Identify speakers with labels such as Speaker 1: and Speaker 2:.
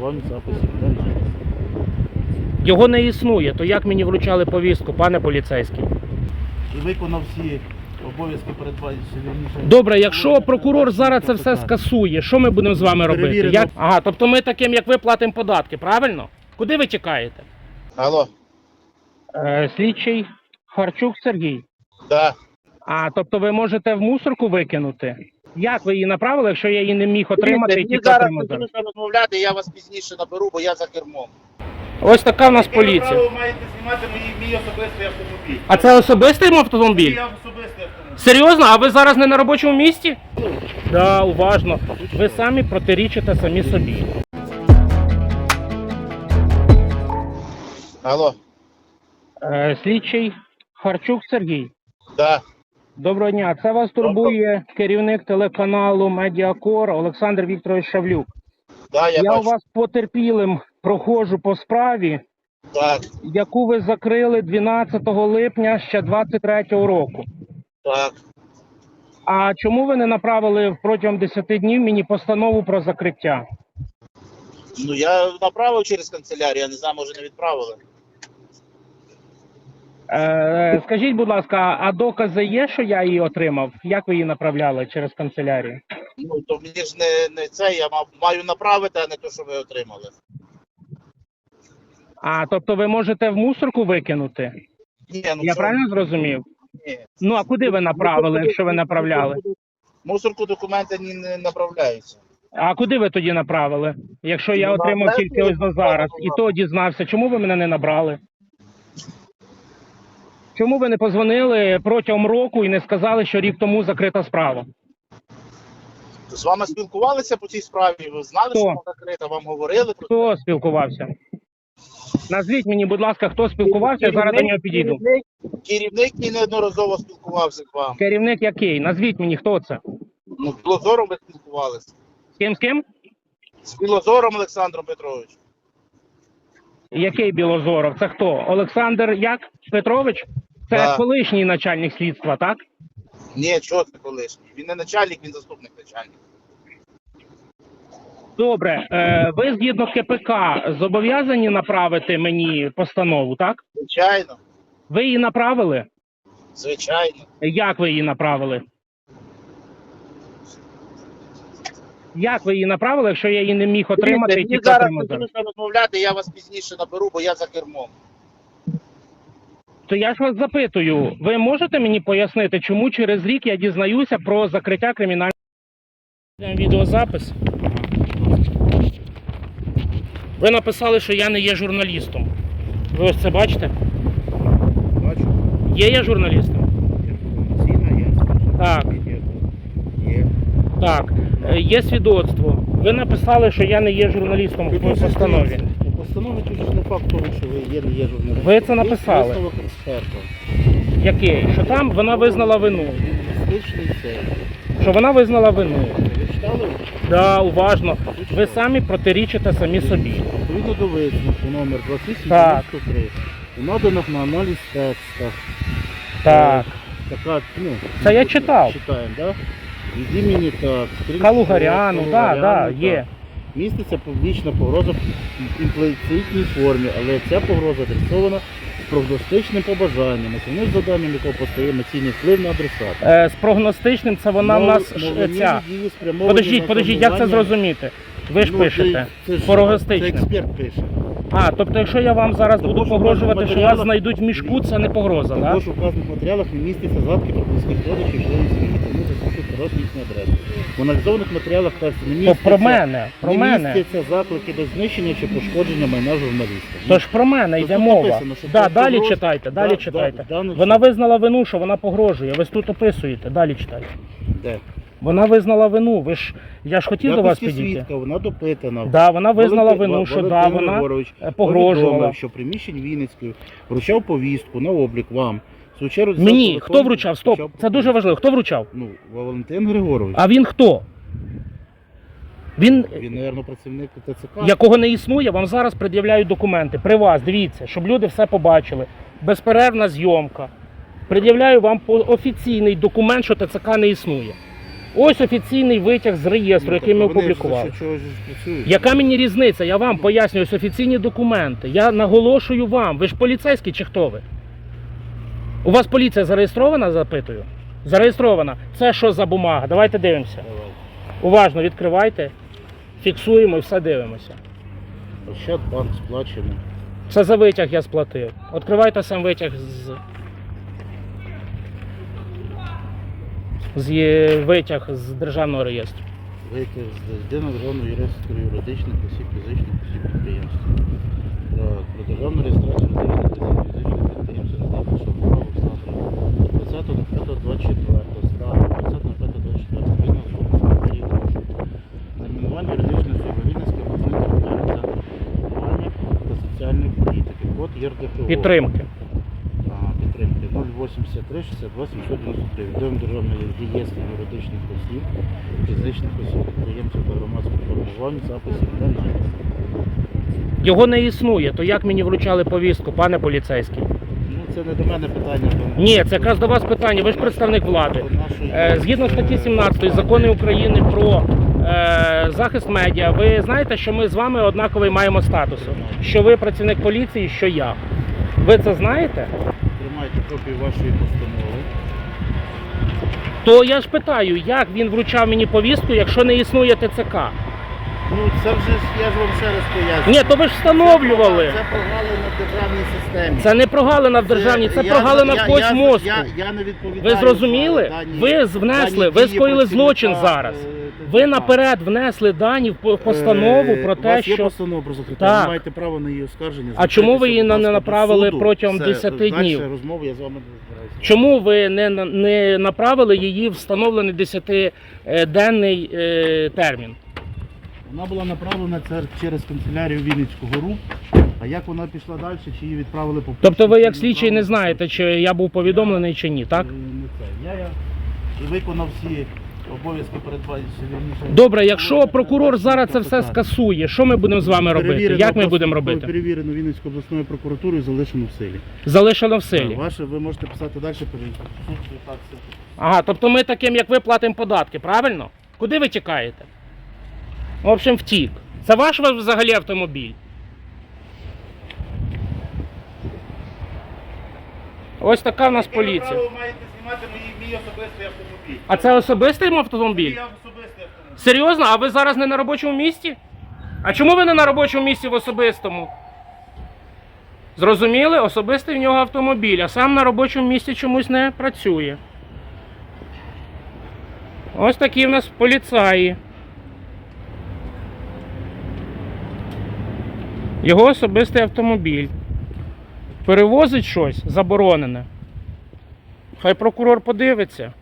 Speaker 1: Вам записів далі.
Speaker 2: Його не існує, то як мені вручали повістку, пане поліцейський?
Speaker 1: І виконав всі обов'язки передбачені.
Speaker 2: Добре, якщо прокурор зараз це все скасує, що ми будемо з вами робити?
Speaker 1: Перевірено.
Speaker 2: Як... Ага, тобто ми таким, як ви, платимо податки, правильно? Куди ви тікаєте?
Speaker 3: Алло,
Speaker 2: Е, слідчий Харчук Сергій.
Speaker 3: да.
Speaker 2: А тобто ви можете в мусорку викинути? Як ви її направили, якщо я її не міг отримати і
Speaker 3: Мені
Speaker 2: тікати
Speaker 3: зараз
Speaker 2: в
Speaker 3: не
Speaker 2: мусор?
Speaker 3: потрібно розмовляти, я вас пізніше наберу, бо я за кермом.
Speaker 2: Ось така в нас поліція.
Speaker 1: Ви маєте знімати мій, мій особистий автомобіль.
Speaker 2: А це особистий автомобіль?
Speaker 1: Мій особистий автомобіль.
Speaker 2: Серйозно? А ви зараз не на робочому місці? Да, уважно. Ви самі протирічите самі собі.
Speaker 3: Алло,
Speaker 2: Е, слідчий Харчук Сергій.
Speaker 3: да.
Speaker 2: Доброго дня. Це вас турбує керівник телеканалу Медіакор Олександр Вікторович Шавлюк.
Speaker 3: Да, я,
Speaker 2: Я у
Speaker 3: бачу.
Speaker 2: вас потерпілим проходжу по справі,
Speaker 3: Так,
Speaker 2: яку ви закрили 12 липня ще 23 року.
Speaker 3: так.
Speaker 2: А чому ви не направили протягом 10 днів мені постанову про закриття?
Speaker 3: Ну я направив через канцелярію, я не знаю, може не відправили.
Speaker 2: Е, скажіть, будь ласка, а докази є, що я її отримав? Як ви її направляли через канцелярію?
Speaker 3: Ну то мені ж не, не це, я мав, маю направити, а не то, що ви отримали.
Speaker 2: А тобто ви можете в мусорку викинути?
Speaker 3: Ні, ну
Speaker 2: Я
Speaker 3: що?
Speaker 2: правильно зрозумів?
Speaker 3: Ні.
Speaker 2: Ну а куди ви направили, якщо ви направляли?
Speaker 3: Мусорку документи ні не направляються.
Speaker 2: А куди ви тоді направили? Якщо я
Speaker 3: Ну,
Speaker 2: отримав тільки ось до зараз і то дізнався, чому ви мене не набрали? Чому ви не позвонили протягом року і не сказали, що рік тому закрита справа?
Speaker 3: З вами спілкувалися по цій справі, ви знали,
Speaker 2: Хто?
Speaker 3: що вона закрита, вам говорили про це?
Speaker 2: Хто спілкувався? Назвіть мені, будь ласка, хто спілкувався, я зараз до нього підійду.
Speaker 3: Керівник, керівник мій неодноразово спілкувався з вами.
Speaker 2: Керівник який? Назвіть мені, хто це?
Speaker 3: Ну, з Білозором ви спілкувалися.
Speaker 2: З ким з ким?
Speaker 3: З Білозором Олександром Петровичем.
Speaker 2: Який Білозоров? Це хто? Олександр як Петрович? Це
Speaker 3: Так.
Speaker 2: колишній начальник слідства, так?
Speaker 3: Ні, чого це колишній. Він не начальник, він заступник начальника.
Speaker 2: Добре, е, ви згідно КПК зобов'язані направити мені постанову, так?
Speaker 3: Звичайно,
Speaker 2: Ви її направили?
Speaker 3: звичайно.
Speaker 2: Як ви її направили? Як ви її направили, якщо я її не міг отримати і
Speaker 3: Мені
Speaker 2: тільки
Speaker 3: зараз не
Speaker 2: зараз?
Speaker 3: потрібно розмовляти, я вас пізніше наберу, бо я за кермом.
Speaker 2: То я ж вас запитую, ви можете мені пояснити, чому через рік я дізнаюся про закриття кримінального відеозапис? Ви написали, що я не є журналістом. Ви ось це бачите?
Speaker 1: Бачу.
Speaker 2: Є я журналістом?
Speaker 1: Інформаційна є.
Speaker 2: Так.
Speaker 1: Є.
Speaker 2: Так, Е, є свідоцтво. Ви написали, що я не є журналістом в постанові.
Speaker 1: У постанові не факт того, що ви є, не є журналістом.
Speaker 2: Ви це написали.
Speaker 1: Висновок експерта.
Speaker 2: Який? Що там вона визнала вину.
Speaker 1: Лінгвістичний це.
Speaker 2: Що вона визнала вину.
Speaker 1: Ви читали?
Speaker 2: Да, уважно. Ви самі протирічите самі собі.
Speaker 1: Відповідно до висновку номер
Speaker 2: Так.
Speaker 1: 2893 у наданих на аналіз текстах.
Speaker 2: Так.
Speaker 1: Така, ну,
Speaker 2: Це я читав.
Speaker 1: Читаємо, да? Від імені так.
Speaker 2: Калугаряну, да, да,
Speaker 1: Калугаряну,
Speaker 2: є.
Speaker 1: Міститься публічна погроза в імпліцитній формі, але ця погроза адресована з прогностичним побажанням, основним завданням якого постає емоційний вплив на адресата.
Speaker 2: Е, з прогностичним це вона в нас ш-
Speaker 1: мовленні
Speaker 2: ця.
Speaker 1: дії спрямовані
Speaker 2: Подождіть,
Speaker 1: на
Speaker 2: подождіть, як це зрозуміти? Ви ж
Speaker 1: Ну,
Speaker 2: пишете.
Speaker 1: це- це ж-
Speaker 2: Прогностичним.
Speaker 1: Це експерт пише.
Speaker 2: А, тобто, якщо я вам зараз
Speaker 1: Тому
Speaker 2: буду
Speaker 1: що в
Speaker 2: погрожувати, що вас знайдуть в мішку, це не погроза, так?
Speaker 1: Також у вказаних матеріалах не містяться згадки про близьких родичів, членів сім'ї, тому засушить хороші їхні адреси. В аналізованих матеріалах тексту не
Speaker 2: То
Speaker 1: містяться,
Speaker 2: про мене, про
Speaker 1: не
Speaker 2: мене.
Speaker 1: містяться заклики до знищення чи пошкодження майна журналіста.
Speaker 2: То ж про мене
Speaker 1: Тут
Speaker 2: йде мова.
Speaker 1: написано, що
Speaker 2: Да,
Speaker 1: це
Speaker 2: далі
Speaker 1: погроз-
Speaker 2: читайте, далі
Speaker 1: Да,
Speaker 2: читайте.
Speaker 1: в даному
Speaker 2: Вона визнала вину, що вона погрожує. Ви ж тут описуєте, далі читайте.
Speaker 1: Де?
Speaker 2: Вона визнала вину. Ви ж я ж хотів до вас
Speaker 1: Якості
Speaker 2: підійти.
Speaker 1: свідка, вона допитана.
Speaker 2: Да, вона визнала
Speaker 1: Валентин-
Speaker 2: вину, що да,
Speaker 1: Валентин
Speaker 2: вона
Speaker 1: Григорович
Speaker 2: погрожувала.
Speaker 1: повідомив, що приміщень Вінницької вручав повістку на облік вам. В свою чергу,
Speaker 2: Мені хто вручав? Стоп,
Speaker 1: вручав
Speaker 2: це дуже важливо. Хто вручав?
Speaker 1: Ну, Валентин Григорович.
Speaker 2: А він хто? Він
Speaker 1: Він, мабуть, працівник ТЦК.
Speaker 2: якого не існує, вам зараз пред'являють документи. При вас, дивіться, щоб люди все побачили. Безперервна зйомка. Пред'являю вам по- офіційний документ, що ТЦК не існує. Ось офіційний витяг з реєстру, який ми
Speaker 1: Тобто
Speaker 2: опублікували. Яка мені різниця? Я вам пояснюю ось офіційні документи. Я наголошую вам. Ви ж поліцейський чи хто ви? У вас поліція зареєстрована, запитую? Зареєстрована. Це що за бумага? Давайте дивимося. Уважно відкривайте, фіксуємо і все дивимося.
Speaker 1: Ощадбанк сплачено.
Speaker 2: Це за витяг я сплатив. Відкривайте сам витяг з. З є- витяг з державного реєстру.
Speaker 1: Вийти з єдиного державного реєстру юридичних осіб, фізичних осіб підприємств. Так, про державну реєстрацію юридичних осіб, фізичних підприємств знаю, що право встановлено. 20.05.24 стало 20.05.24 відповідно служби приїхав. Найменування юридичної особи Вінницька обласна територіальна та соціальної політики. Код ЄРДПО.
Speaker 2: Підтримки.
Speaker 1: Ага, підтримки 083 62 793. Відомим державної реєстру юридичних осіб, фізичних осіб, підприємців та громадських формувань, записів немає.
Speaker 2: Його не існує, то як мені вручали повістку, пане поліцейський?
Speaker 1: Ну це не до мене питання.
Speaker 2: Ні, це якраз до вас питання. Ви ж представник влади. Е, Згідно статті 17 закону України про е, захист медіа, ви знаєте, що ми з вами однаковий маємо статус. Що ви працівник поліції, що я. Ви це знаєте?
Speaker 1: Тримайте копію вашої постанови.
Speaker 2: То я ж питаю, як він вручав мені повістку, якщо не існує ТЦК?
Speaker 1: Ну це вже ж я ж вам ще раз поясню.
Speaker 2: Ні, то ви ж встановлювали.
Speaker 1: Це прогалина в державній системі.
Speaker 2: Це не прогалина в державній, це
Speaker 1: я-
Speaker 2: прогалина
Speaker 1: я-
Speaker 2: в когось
Speaker 1: я-
Speaker 2: мозку.
Speaker 1: Я, я не відповідаю.
Speaker 2: Ви зрозуміли?
Speaker 1: за дані-
Speaker 2: Ви внесли,
Speaker 1: дані
Speaker 2: ви
Speaker 1: дії
Speaker 2: скоїли злочин
Speaker 1: працівника,
Speaker 2: зараз.
Speaker 1: е,
Speaker 2: Ви наперед внесли дані в постанову
Speaker 1: Е,
Speaker 2: про
Speaker 1: у
Speaker 2: те,
Speaker 1: вас є
Speaker 2: що.
Speaker 1: постанова про закриття,
Speaker 2: Так.
Speaker 1: ви маєте право на її оскарження.
Speaker 2: А чому ви
Speaker 1: Звертайтеся,
Speaker 2: її
Speaker 1: будь
Speaker 2: не
Speaker 1: ласка, до
Speaker 2: направили
Speaker 1: суду.
Speaker 2: протягом
Speaker 1: Все,
Speaker 2: 10
Speaker 1: дальше
Speaker 2: днів?
Speaker 1: розмову я з вами не.
Speaker 2: Чому ви не, на- не направили її в встановлений 10-денний е, термін?
Speaker 1: Вона була направлена це через канцелярію Вінницького РУ. А як вона пішла далі, чи її відправили по
Speaker 2: Тобто ви як слідчий не знаєте, чи я був повідомлений чи ні, так?
Speaker 1: Е, Не це. Я, я виконав всі обов'язки передбачені.
Speaker 2: Добре, якщо прокурор зараз це все скасує, що ми будемо з вами робити?
Speaker 1: Перевірено
Speaker 2: Як ми будемо робити?
Speaker 1: Перевірено Вінницькою обласною прокуратурою, залишено в силі.
Speaker 2: Залишено в силі.
Speaker 1: Ваше ви можете писати далі, перейти.
Speaker 2: Ага, тобто ми таким, як ви, платимо податки, правильно? Куди ви тікаєте? В общем, втік. Це ваш взагалі автомобіль? Ось така в нас поліція.
Speaker 1: Ви маєте знімати мій, мій особистий автомобіль.
Speaker 2: А це особистий автомобіль?
Speaker 1: Мій особистий автомобіль.
Speaker 2: Серйозно? А ви зараз не на робочому місці? А чому ви не на робочому місці в особистому? Зрозуміли? Особистий в нього автомобіль, а сам на робочому місці чомусь не працює. Ось такі в нас поліцаї. Його особистий автомобіль. Перевозить щось заборонене. Хай прокурор подивиться.